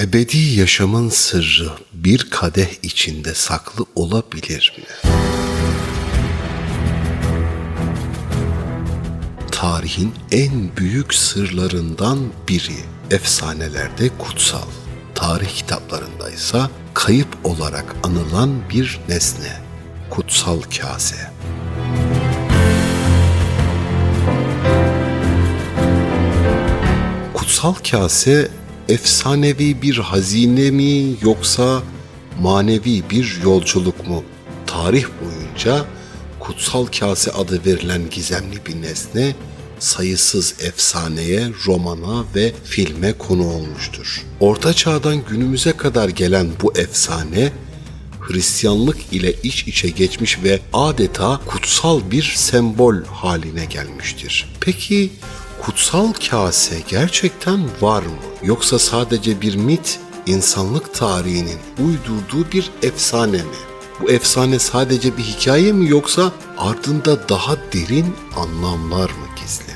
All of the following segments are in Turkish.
Ebedi yaşamın sırrı bir kadeh içinde saklı olabilir mi? Tarihin en büyük sırlarından biri efsanelerde kutsal, tarih kitaplarında ise kayıp olarak anılan bir nesne, kutsal kase. Kutsal kase efsanevi bir hazine mi yoksa manevi bir yolculuk mu? Tarih boyunca kutsal kase adı verilen gizemli bir nesne sayısız efsaneye, romana ve filme konu olmuştur. Orta çağdan günümüze kadar gelen bu efsane Hristiyanlık ile iç içe geçmiş ve adeta kutsal bir sembol haline gelmiştir. Peki kutsal kase gerçekten var mı? Yoksa sadece bir mit, insanlık tarihinin uydurduğu bir efsane mi? Bu efsane sadece bir hikaye mi yoksa ardında daha derin anlamlar mı gizli?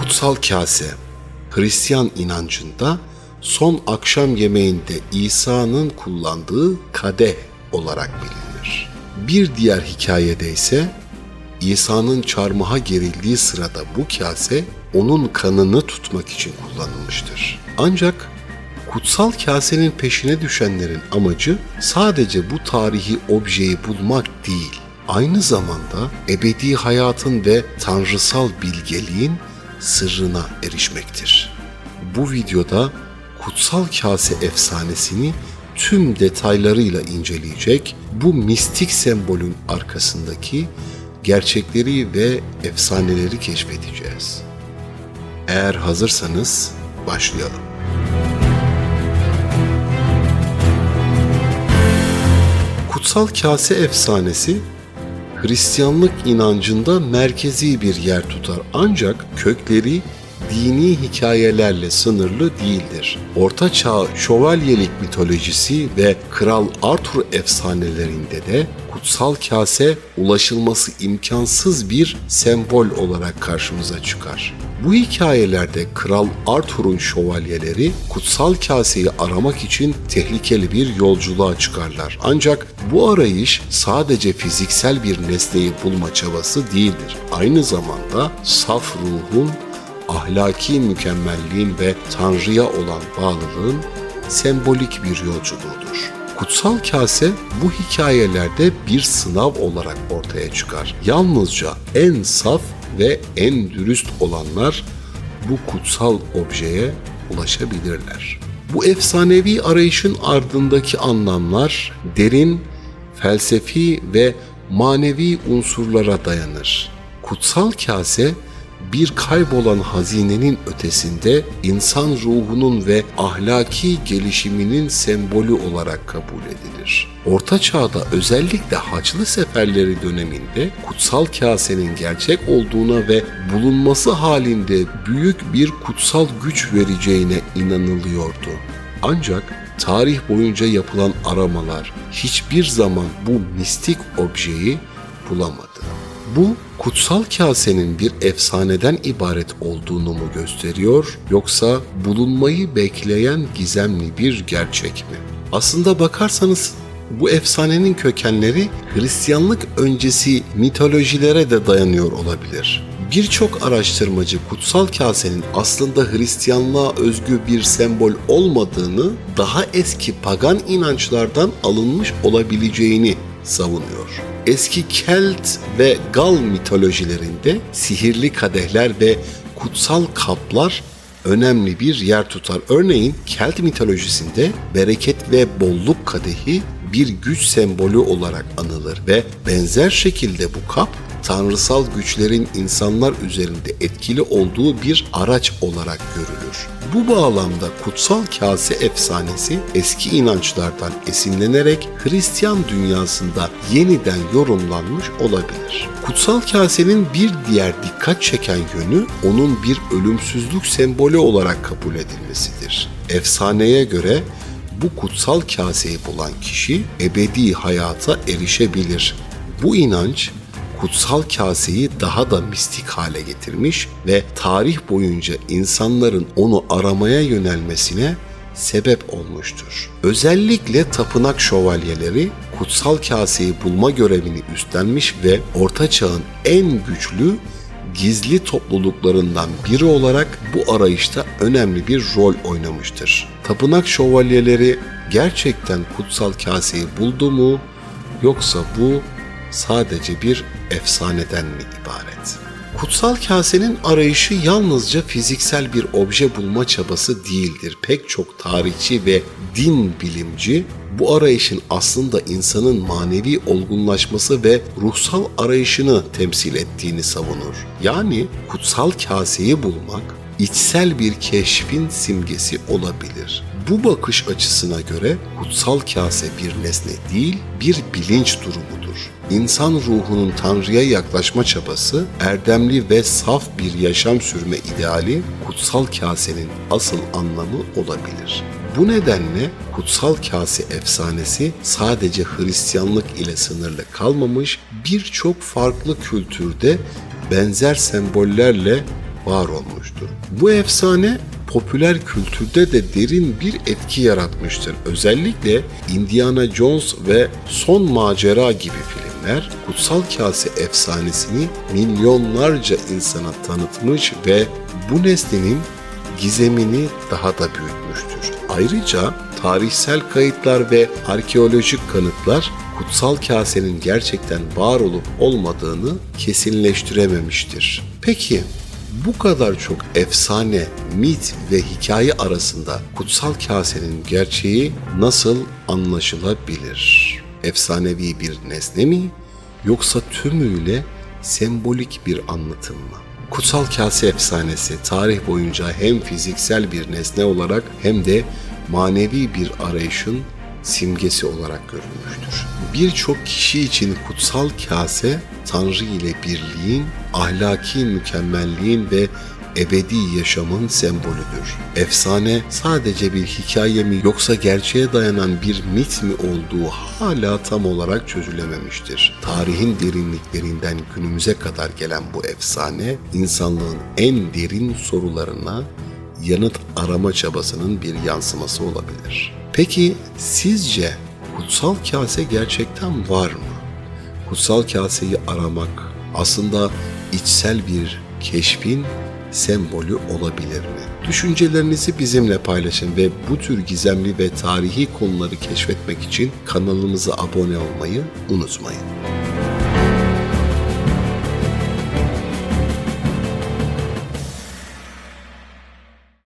Kutsal kase Hristiyan inancında son akşam yemeğinde İsa'nın kullandığı kadeh olarak bilinir. Bir diğer hikayede ise İsa'nın çarmıha gerildiği sırada bu kase onun kanını tutmak için kullanılmıştır. Ancak kutsal kasenin peşine düşenlerin amacı sadece bu tarihi objeyi bulmak değil, aynı zamanda ebedi hayatın ve tanrısal bilgeliğin sırrına erişmektir. Bu videoda kutsal kase efsanesini tüm detaylarıyla inceleyecek, bu mistik sembolün arkasındaki gerçekleri ve efsaneleri keşfedeceğiz. Eğer hazırsanız başlayalım. Kutsal kase efsanesi Hristiyanlık inancında merkezi bir yer tutar ancak kökleri dini hikayelerle sınırlı değildir. Orta Çağ şövalyelik mitolojisi ve Kral Arthur efsanelerinde de kutsal kase ulaşılması imkansız bir sembol olarak karşımıza çıkar. Bu hikayelerde Kral Arthur'un şövalyeleri kutsal kaseyi aramak için tehlikeli bir yolculuğa çıkarlar. Ancak bu arayış sadece fiziksel bir nesneyi bulma çabası değildir. Aynı zamanda saf ruhun ahlaki mükemmelliğin ve Tanrı'ya olan bağlılığın sembolik bir yolculuğudur. Kutsal kase bu hikayelerde bir sınav olarak ortaya çıkar. Yalnızca en saf ve en dürüst olanlar bu kutsal objeye ulaşabilirler. Bu efsanevi arayışın ardındaki anlamlar derin, felsefi ve manevi unsurlara dayanır. Kutsal kase bir kaybolan hazinenin ötesinde insan ruhunun ve ahlaki gelişiminin sembolü olarak kabul edilir. Orta Çağ'da özellikle Haçlı Seferleri döneminde kutsal kasenin gerçek olduğuna ve bulunması halinde büyük bir kutsal güç vereceğine inanılıyordu. Ancak tarih boyunca yapılan aramalar hiçbir zaman bu mistik objeyi bulamadı. Bu kutsal kasenin bir efsaneden ibaret olduğunu mu gösteriyor yoksa bulunmayı bekleyen gizemli bir gerçek mi? Aslında bakarsanız bu efsanenin kökenleri Hristiyanlık öncesi mitolojilere de dayanıyor olabilir. Birçok araştırmacı kutsal kasenin aslında Hristiyanlığa özgü bir sembol olmadığını, daha eski pagan inançlardan alınmış olabileceğini savunuyor. Eski Kelt ve Gal mitolojilerinde sihirli kadehler ve kutsal kaplar önemli bir yer tutar. Örneğin Kelt mitolojisinde bereket ve bolluk kadehi bir güç sembolü olarak anılır ve benzer şekilde bu kap tanrısal güçlerin insanlar üzerinde etkili olduğu bir araç olarak görülür. Bu bağlamda kutsal kase efsanesi eski inançlardan esinlenerek Hristiyan dünyasında yeniden yorumlanmış olabilir. Kutsal kasenin bir diğer dikkat çeken yönü onun bir ölümsüzlük sembolü olarak kabul edilmesidir. Efsaneye göre bu kutsal kaseyi bulan kişi ebedi hayata erişebilir. Bu inanç kutsal kaseyi daha da mistik hale getirmiş ve tarih boyunca insanların onu aramaya yönelmesine sebep olmuştur. Özellikle tapınak şövalyeleri kutsal kaseyi bulma görevini üstlenmiş ve Orta Çağ'ın en güçlü gizli topluluklarından biri olarak bu arayışta önemli bir rol oynamıştır. Tapınak şövalyeleri gerçekten kutsal kaseyi buldu mu yoksa bu sadece bir efsaneden mi ibaret? Kutsal kasenin arayışı yalnızca fiziksel bir obje bulma çabası değildir. Pek çok tarihçi ve din bilimci bu arayışın aslında insanın manevi olgunlaşması ve ruhsal arayışını temsil ettiğini savunur. Yani kutsal kaseyi bulmak içsel bir keşfin simgesi olabilir. Bu bakış açısına göre kutsal kase bir nesne değil, bir bilinç durumudur. İnsan ruhunun Tanrı'ya yaklaşma çabası, erdemli ve saf bir yaşam sürme ideali kutsal kasenin asıl anlamı olabilir. Bu nedenle kutsal kase efsanesi sadece Hristiyanlık ile sınırlı kalmamış, birçok farklı kültürde benzer sembollerle var olmuştur. Bu efsane popüler kültürde de derin bir etki yaratmıştır. Özellikle Indiana Jones ve Son Macera gibi filmler kutsal kase efsanesini milyonlarca insana tanıtmış ve bu nesnenin gizemini daha da büyütmüştür. Ayrıca tarihsel kayıtlar ve arkeolojik kanıtlar kutsal kasenin gerçekten var olup olmadığını kesinleştirememiştir. Peki bu kadar çok efsane, mit ve hikaye arasında kutsal kasenin gerçeği nasıl anlaşılabilir? Efsanevi bir nesne mi yoksa tümüyle sembolik bir anlatım mı? Kutsal kase efsanesi tarih boyunca hem fiziksel bir nesne olarak hem de manevi bir arayışın simgesi olarak görülmüştür. Birçok kişi için kutsal kase Tanrı ile birliğin, ahlaki mükemmelliğin ve ebedi yaşamın sembolüdür. Efsane sadece bir hikaye mi yoksa gerçeğe dayanan bir mit mi olduğu hala tam olarak çözülememiştir. Tarihin derinliklerinden günümüze kadar gelen bu efsane insanlığın en derin sorularına yanıt arama çabasının bir yansıması olabilir. Peki sizce kutsal kase gerçekten var mı? Kutsal kaseyi aramak aslında içsel bir keşfin sembolü olabilir mi? Düşüncelerinizi bizimle paylaşın ve bu tür gizemli ve tarihi konuları keşfetmek için kanalımıza abone olmayı unutmayın.